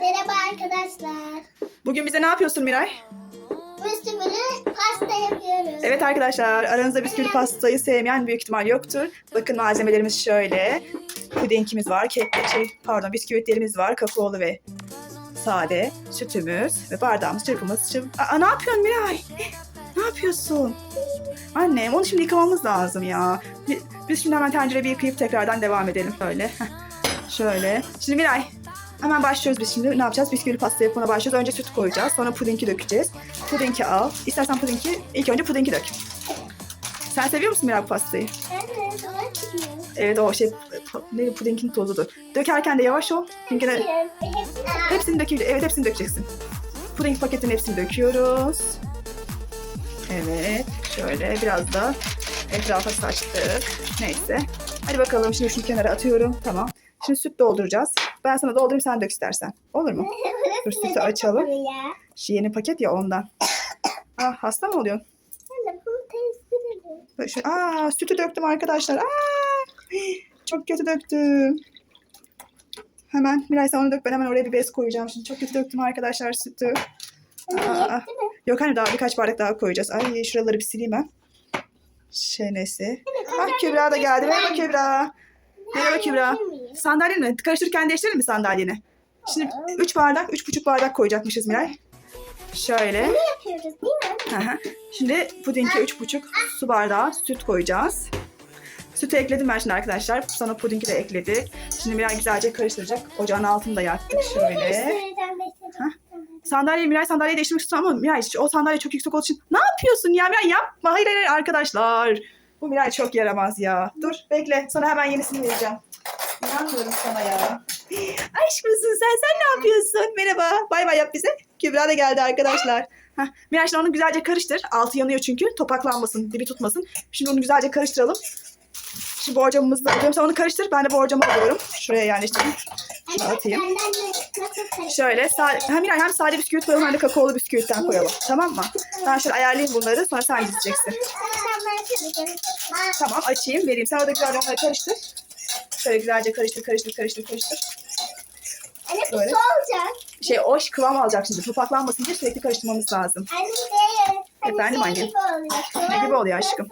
Merhaba arkadaşlar. Bugün bize ne yapıyorsun Miray? Bisküvili pasta yapıyoruz. Evet arkadaşlar aranızda bisküvi pastayı sevmeyen büyük ihtimal yoktur. Bakın malzemelerimiz şöyle. Pudingimiz var, kek, şey, pardon bisküvitlerimiz var, kakaolu ve sade, sütümüz ve bardağımız, çırpımız. Çırp... Aa, ne yapıyorsun Miray? Ne yapıyorsun? Annem onu şimdi yıkamamız lazım ya. Bi- Biz şimdi hemen tencereyi bir yıkayıp tekrardan devam edelim. Şöyle. heh. Şöyle. Şimdi Miray hemen başlıyoruz biz şimdi. Ne yapacağız? Bisküvili pasta yapımına başlıyoruz. Önce süt koyacağız. Sonra pudingi dökeceğiz. Pudingi al. İstersen pudingi, ilk önce pudingi dök. Sen seviyor musun Miray bu pastayı? Evet. Evet o şey ne pudingin tozudur. Dökerken de yavaş ol. Çünkü de Hepsi hepsini döküyor. Evet hepsini dökeceksin. Puding paketinin hepsini döküyoruz. Evet şöyle biraz da etrafa saçtık. Neyse. Hadi bakalım şimdi şunu kenara atıyorum. Tamam. Şimdi süt dolduracağız. Ben sana doldurayım sen dök istersen. Olur mu? Dur sütü açalım. Şu yeni paket ya ondan. Ah hasta mı oluyorsun? Şu- Aa sütü döktüm arkadaşlar. Aa, çok kötü döktüm. Hemen Miray sen onu dök. Ben hemen oraya bir bez koyacağım. Şimdi çok kötü döktüm arkadaşlar sütü. Aa, yok hani daha birkaç bardak daha koyacağız. Ay şuraları bir sileyim ben. Şey neyse. Ah Kübra da geldi. Merhaba Kübra. Merhaba Kübra. Sandalyeni karıştırırken değiştirelim mi sandalyeni? Şimdi 3 bardak, üç buçuk bardak koyacakmışız Miray. Şöyle. Yapıyoruz değil mi? Hı. Şimdi pudinge üç buçuk su bardağı süt koyacağız. Sütü ekledim ben şimdi arkadaşlar. Sonra pudingi de ekledik. Şimdi Miray güzelce karıştıracak. Ocağın altını da yaktık şöyle. Sandalyeyi Miray sandalyeyi değiştirmek istiyorum ama Miray o sandalye çok yüksek olduğu için ne yapıyorsun ya Miray yapma. Hayır hayır hayır, arkadaşlar. Bu Miray çok yaramaz ya. Dur bekle sana hemen yenisini vereceğim. İnanmıyorum sana ya. Aşk sen? Sen ne yapıyorsun? Merhaba. Bay bay yap bize. Kübra da geldi arkadaşlar. Heh, şimdi onu güzelce karıştır. Altı yanıyor çünkü. Topaklanmasın, dibi tutmasın. Şimdi onu güzelce karıştıralım. Şimdi borcamımızı alıyorum. Sen onu karıştır. Ben de borcamı alıyorum. Şuraya yerleştireyim. Şunu atayım. Şöyle hem hem sade bisküvit koyalım hem de kakaolu bisküvitten koyalım. Tamam mı? Ben şöyle ayarlayayım bunları sonra sen dizeceksin. Tamam açayım vereyim. Sen orada güzelce onları karıştır. Şöyle güzelce karıştır karıştır karıştır karıştır. Anne bu Böyle. su olacak. Şey o kıvam alacak şimdi. Topaklanmasın diye sürekli karıştırmamız lazım. Anne Efendim anne? Ne gibi oluyor aşkım?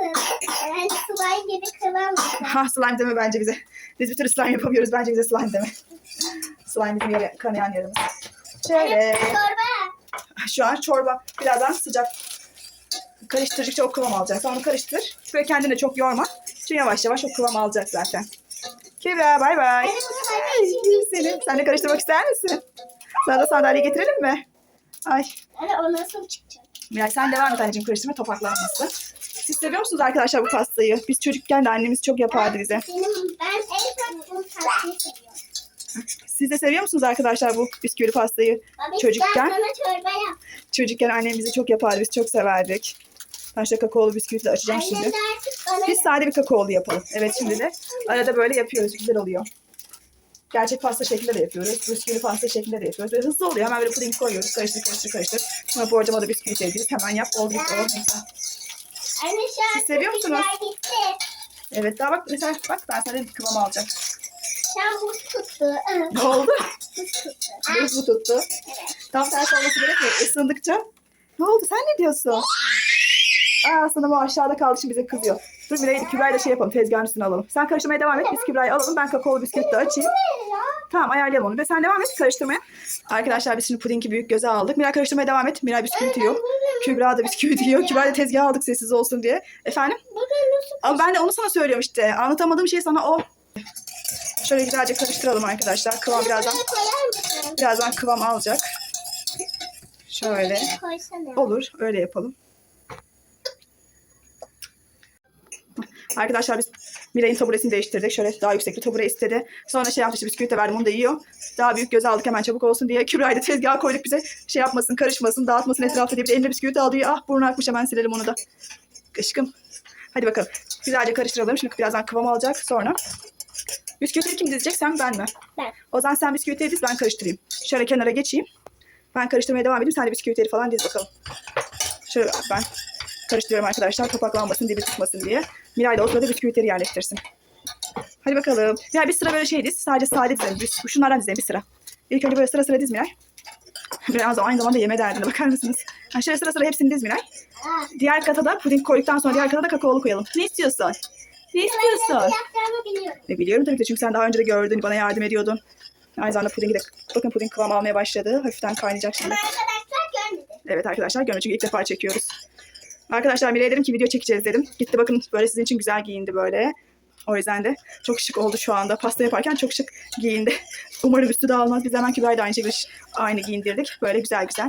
Yani slime gibi kıvam olacak. Ha slime deme bence bize. Biz bir türlü slime yapamıyoruz. Bence bize slime deme. Slime bizim yere, kanayan yarımız. Şöyle. Çorba. Şu an çorba birazdan sıcak. Karıştırdıkça o kıvam alacak. Sen onu karıştır. Böyle kendini çok yorma. Çünkü yavaş yavaş o kıvam alacak zaten. Kübra bay bay. Senin, sen de karıştırmak ister misin? Sana da sandalye getirelim mi? Ay. Anne o nasıl çıkacak? Miray sen devam et anneciğim karıştırma topaklanması. Siz seviyor musunuz arkadaşlar bu pastayı? Biz çocukken de annemiz çok yapardı bize. Benim, ben en çok bu tatlıyı seviyorum. Siz de seviyor musunuz arkadaşlar bu bisküvili pastayı? Abi, Çocukken? Çocukken annem bizi çok yapardı. Biz çok severdik. Ben şöyle kakaolu bisküvit de açacağım Annem şimdi. Biz sade bir kakaolu yapalım. Evet şimdi de arada böyle yapıyoruz. Güzel oluyor. Gerçek pasta şeklinde de yapıyoruz. Bisküvili pasta şeklinde de yapıyoruz. Böyle hızlı oluyor. Hemen böyle puding koyuyoruz. Karıştır karıştır karıştır. Sonra borcama da bisküvit ekliyoruz. Hemen yap. Oldu. Anne şu an Siz seviyor musunuz? gitti. Evet daha bak mesela bak ben sana bir kıvam alacağım. Şu an buz tuttu. Ne oldu? Buz mu tuttu? Tam tersi olması gerekmiyor. Isındıkça. Ne oldu? Sen ne diyorsun? Aa sana bu aşağıda kaldı şimdi bize kızıyor. Dur bir Kübra'yı da şey yapalım. Tezgahın üstüne alalım. Sen karıştırmaya devam et. Biz Kübra'yı alalım. Ben kakaolu bisküvit de açayım. Tamam ayarlayalım onu. Ve sen devam et karıştırmaya. Arkadaşlar biz şimdi pudingi büyük göze aldık. Miray karıştırmaya devam et. Miray bisküvit yiyor. Kübra da bisküvit yiyor. Kübra da tezgah aldık sessiz olsun diye. Efendim? Ama ben de onu sana söylüyorum işte. Anlatamadığım şey sana o. Şöyle güzelce karıştıralım arkadaşlar. Kıvam birazdan birazdan kıvam alacak. Şöyle. Olur. Öyle yapalım. Arkadaşlar biz Miray'ın taburesini değiştirdik. Şöyle daha yüksek bir tabure istedi. Sonra şey yaptı işte bisküvit de verdim onu da yiyor. Daha büyük göze aldık hemen çabuk olsun diye. Kübra'yı da tezgaha koyduk bize şey yapmasın, karışmasın, dağıtmasın etrafta diye. Bir de eline bisküvit aldı diye. Ah burnu akmış hemen silelim onu da. Aşkım. Hadi bakalım. Güzelce karıştıralım. Şimdi birazdan kıvam alacak. Sonra bisküvitleri kim dizecek? Sen ben mi? Ben. O zaman sen bisküvitleri diz ben karıştırayım. Şöyle kenara geçeyim. Ben karıştırmaya devam edeyim. Sen de bisküvitleri falan diz bakalım. Şöyle ben karıştırıyorum arkadaşlar. Topaklanmasın, dibi tutmasın diye. Miray da o sırada bisküvitleri yerleştirsin. Hadi bakalım. Ya bir sıra böyle şey diz. Sadece sade dizelim. Biz şunlardan dizelim bir sıra. İlk önce böyle sıra sıra diz Miray. Biraz aynı zamanda yeme derdine bakar mısınız? Ha, şöyle sıra sıra hepsini diz Miray. Diğer kata da puding koyduktan sonra diğer kata da kakaolu koyalım. Ne istiyorsun? Ne istiyorsun? yapacağımı biliyorum. Tabii ki çünkü sen daha önce de gördün, bana yardım ediyordun. Aynı zamanda pudingi de, bakın puding kıvam almaya başladı. Hafiften kaynayacak şimdi. Evet arkadaşlar görün çünkü ilk defa çekiyoruz. Arkadaşlar Mire'ye dedim ki video çekeceğiz dedim. Gitti bakın böyle sizin için güzel giyindi böyle. O yüzden de çok şık oldu şu anda. Pasta yaparken çok şık giyindi. Umarım üstü dağılmaz. Biz hemen Kübra'yı da aynı şekilde aynı giyindirdik. Böyle güzel güzel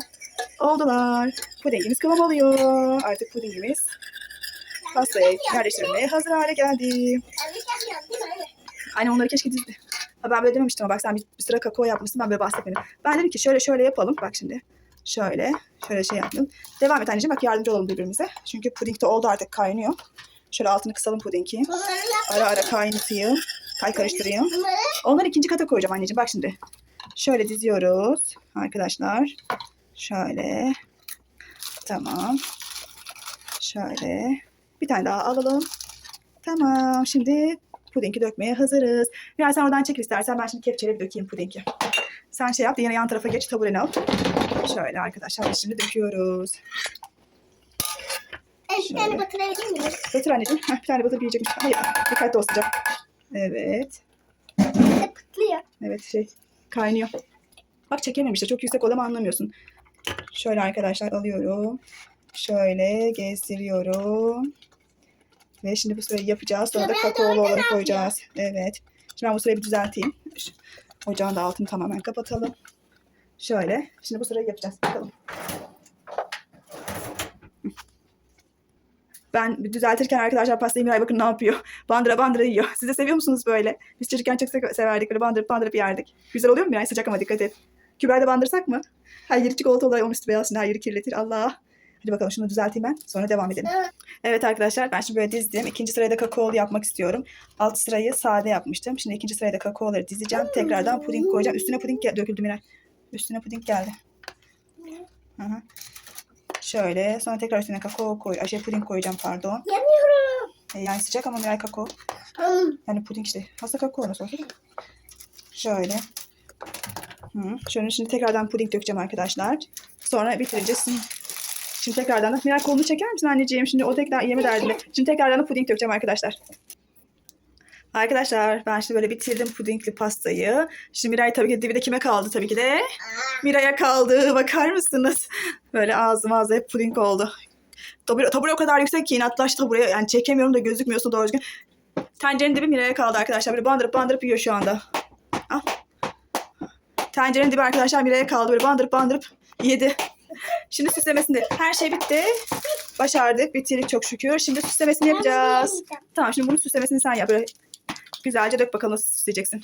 oldular. Pudingimiz kıvam alıyor. Artık pudingimiz pastaya yerleştirilmeye hazır hale geldi. Aynen onları keşke dizdi. Ben böyle dememiştim ama bak sen bir, bir sıra kakao yapmışsın ben böyle bahsetmedim. Ben dedim ki şöyle şöyle yapalım. Bak şimdi. Şöyle. Şöyle şey yaptım. Devam et anneciğim bak yardımcı olalım birbirimize. Çünkü puding de oldu artık kaynıyor. Şöyle altını kısalım pudingi. Ara ara kaynatayım. Kay karıştırayım. Onları ikinci kata koyacağım anneciğim. Bak şimdi. Şöyle diziyoruz arkadaşlar. Şöyle. Tamam. Şöyle. Bir tane daha alalım. Tamam. Şimdi pudingi dökmeye hazırız. Biraz sen oradan çekil istersen. Ben şimdi kepçeyle bir dökeyim pudingi. Sen şey yap. Yine yan tarafa geç. Tabureni al. Şöyle arkadaşlar. Şimdi döküyoruz. Evet, bir tane batırabilir miyim? Batır anneciğim. Heh, bir tane batır yiyecekmiş. Hayır. Dikkatli ol sıcak. Evet. Bir de pıtlıyor. Evet şey kaynıyor. Bak çekememişler. Çok yüksek odama anlamıyorsun. Şöyle arkadaşlar alıyorum. Şöyle gezdiriyorum. Ve şimdi bu sırayı yapacağız. Sonra da kakaolu olarak koyacağız. Evet. Şimdi ben bu sırayı bir düzelteyim. Ocağın da altını tamamen kapatalım. Şöyle. Şimdi bu sırayı yapacağız. Bakalım. Ben düzeltirken arkadaşlar pastayı Miray bakın ne yapıyor. Bandıra bandıra yiyor. Siz de seviyor musunuz böyle? Biz çocukken çok se- severdik. Böyle bandırıp bandırıp yerdik. Güzel oluyor mu Miray? Sıcak ama dikkat et. Kübra'yı da bandırsak mı? Her yeri çikolata olarak onun üstü beyaz şimdi her yeri kirletir. Allah. Hadi bakalım şunu düzelteyim ben. Sonra devam edelim. Evet. Evet arkadaşlar ben şimdi böyle dizdim. İkinci sırayı da kakaolu yapmak istiyorum. Alt sırayı sade yapmıştım. Şimdi ikinci sırayı da kakaoları dizeceğim. Tekrardan puding koyacağım. Üstüne puding döküldü Miray. Üstüne puding geldi. Hı hı. Şöyle. Sonra tekrar üstüne kakao koy. Ay, şey puding koyacağım pardon. Yanıyorum. E, yani sıcak ama Miray kakao. Hmm. Yani puding işte. Aslında kakao nasıl olsa. Şöyle. Hı. Şöyle şimdi tekrardan puding dökeceğim arkadaşlar. Sonra bitirince sim- Şimdi tekrardan da Miray kolunu çeker misin anneciğim? Şimdi o tekrar yeme derdinde. Şimdi tekrardan da puding dökeceğim arkadaşlar. Arkadaşlar ben şimdi böyle bitirdim pudingli pastayı. Şimdi Miray tabii ki de kime kaldı tabii ki de? Miray'a kaldı. Bakar mısınız? Böyle ağzım ağzı hep puding oldu. Tabure, tabure o kadar yüksek ki inatlaş tabure. Yani çekemiyorum da gözükmüyorsun doğru düzgün. Tencerenin dibi Miray'a kaldı arkadaşlar. Böyle bandırıp bandırıp yiyor şu anda. Al. Tencerenin dibi arkadaşlar Miray'a kaldı. Böyle bandırıp bandırıp yedi. Şimdi süslemesinde her şey bitti. Başardık. Bitirdik çok şükür. Şimdi süslemesini yapacağız. Tamam şimdi bunun süslemesini sen yap. Böyle güzelce dök bakalım nasıl süsleyeceksin.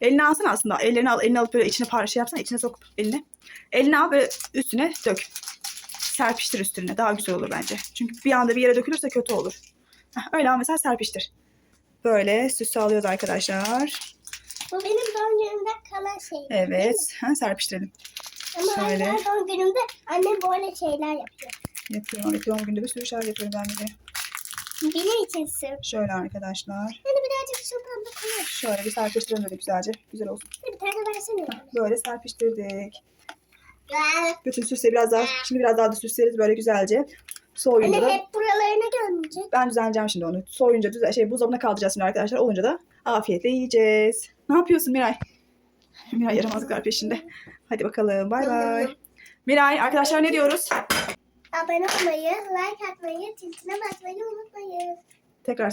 Elini alsana aslında. Ellerini al. Elini alıp böyle içine par şey yapsana. içine sok elini. Elini al böyle üstüne dök. Serpiştir üstüne. Daha güzel olur bence. Çünkü bir anda bir yere dökülürse kötü olur. Heh, öyle al mesela serpiştir. Böyle süs sağlıyoruz arkadaşlar. Bu benim doğum günümde kalan şey. Evet. Ha, serpiştirelim. Ama Şöyle. her doğum günümde annem böyle şeyler yapıyor. Yapıyorum. Evet, doğum günde bir sürü şeyler yapıyorum ben de. Benim için sırf. Şöyle arkadaşlar. Şuradan da koyalım. Şöyle bir serpiştirelim böyle güzelce. Güzel olsun. Bir tane versene. Böyle serpiştirdik. Bütün süsleri biraz daha, şimdi biraz daha da süsleriz böyle güzelce. Soğuyunca Anne da hep buralarına gelmeyecek. ben düzenleyeceğim şimdi onu. Soğuyunca düzen, şey buzdolabına kaldıracağız şimdi arkadaşlar. Olunca da afiyetle yiyeceğiz. Ne yapıyorsun Miray? Miray yaramazlıklar peşinde. Hadi bakalım. Bay bay. Miray arkadaşlar ne diyoruz? Abone olmayı, like atmayı, tintine basmayı unutmayın. Tekrar